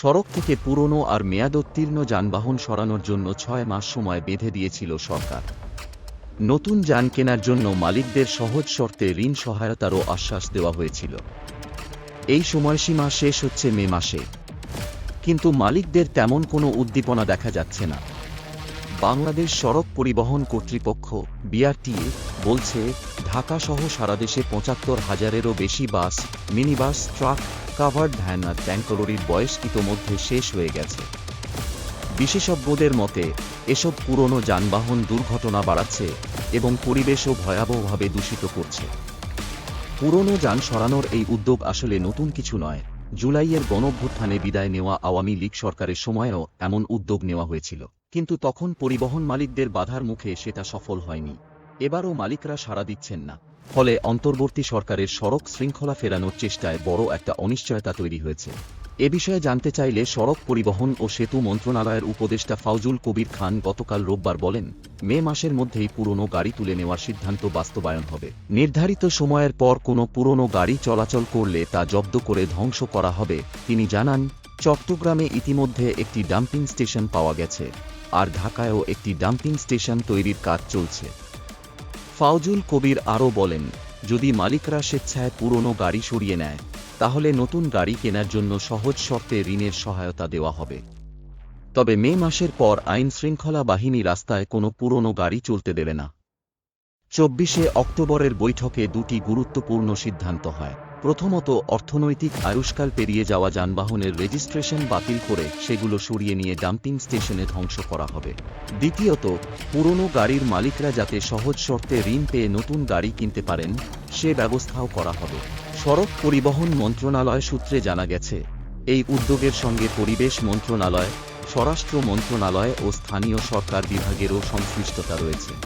সড়ক থেকে পুরনো আর মেয়াদোত্তীর্ণ যানবাহন সরানোর জন্য ছয় মাস সময় বেঁধে দিয়েছিল সরকার। নতুন যান কেনার জন্য মালিকদের সহজ শর্তে ঋণ সহায়তারও আশ্বাস দেওয়া হয়েছিল। এই সময়সীমা শেষ হচ্ছে মে মাসে। কিন্তু মালিকদের তেমন কোনো উদ্দীপনা দেখা যাচ্ছে না। বাংলাদেশ সড়ক পরিবহন কর্তৃপক্ষ বিআরটিএ বলছে ঢাকা সহ সারা দেশে পঁচাত্তর হাজারেরও বেশি bus, minibus, truck, covered van আর ট্যাঙ্কলরির বয়স ইতোমধ্যে শেষ হয়ে গেছে। বিশেষজ্ঞদের মতে, এসব পুরনো যানবাহন দুর্ঘটনা বাড়াচ্ছে এবং পরিবেশও ভয়াবহভাবে দূষিত করছে। পুরনো যান সরানোর এই উদ্যোগ আসলে নতুন কিছু নয়। জুলাইয়ের গণভ্যুত্থানে বিদায় নেওয়া আওয়ামী লীগ সরকারের সময়েও এমন উদ্যোগ নেওয়া হয়েছিল। কিন্তু তখন পরিবহন মালিকদের বাধার মুখে সেটা সফল হয়নি। এবারও মালিকরা সাড়া দিচ্ছেন না। ফলে অন্তর্বর্তী সরকারের সড়ক শৃঙ্খলা ফেরানোর চেষ্টায় বড় একটা অনিশ্চয়তা তৈরি হয়েছে। এ বিষয়ে জানতে চাইলে সড়ক পরিবহন ও সেতু মন্ত্রণালয়ের উপদেষ্টা ফাউজুল কবির খান গতকাল রোববার বলেন, মে মাসের মধ্যেই পুরনো গাড়ি তুলে নেওয়ার সিদ্ধান্ত বাস্তবায়ন হবে। নির্ধারিত সময়ের পর কোনো পুরনো গাড়ি চলাচল করলে তা জব্দ করে ধ্বংস করা হবে, তিনি জানান, চট্টগ্রামে ইতিমধ্যে একটি ডাম্পিং স্টেশন পাওয়া গেছে। আর ঢাকায়ও একটি ডাম্পিং স্টেশন তৈরির কাজ চলছে। ফাউজুল কবির আরও বলেন, যদি মালিকরা স্বেচ্ছায় পুরনো গাড়ি সরিয়ে নেয়, তাহলে নতুন গাড়ি কেনার জন্য সহজ শর্তে ঋণের সহায়তা দেওয়া হবে। তবে মে মাসের পর আইন শৃঙ্খলা বাহিনী রাস্তায় কোনো পুরনো গাড়ি চলতে দেবে না। চব্বিশে অক্টোবরের বৈঠকে দুটি গুরুত্বপূর্ণ সিদ্ধান্ত হয়। প্রথমত অর্থনৈতিক আয়ুষ্কাল পেরিয়ে যাওয়া যানবাহনের রেজিস্ট্রেশন বাতিল করে সেগুলো সরিয়ে নিয়ে ডাম্পিং স্টেশনে ধ্বংস করা হবে। দ্বিতীয়ত, পুরনো গাড়ির মালিকরা যাতে সহজ শর্তে ঋণ পেয়ে নতুন গাড়ি কিনতে পারেন, সে ব্যবস্থাও করা হবে। সড়ক পরিবহন মন্ত্রণালয় সূত্রে জানা গেছে, এই উদ্যোগের সঙ্গে পরিবেশ মন্ত্রণালয়, স্বরাষ্ট্র মন্ত্রণালয় ও স্থানীয় সরকার বিভাগেরও সংশ্লিষ্টতা রয়েছে।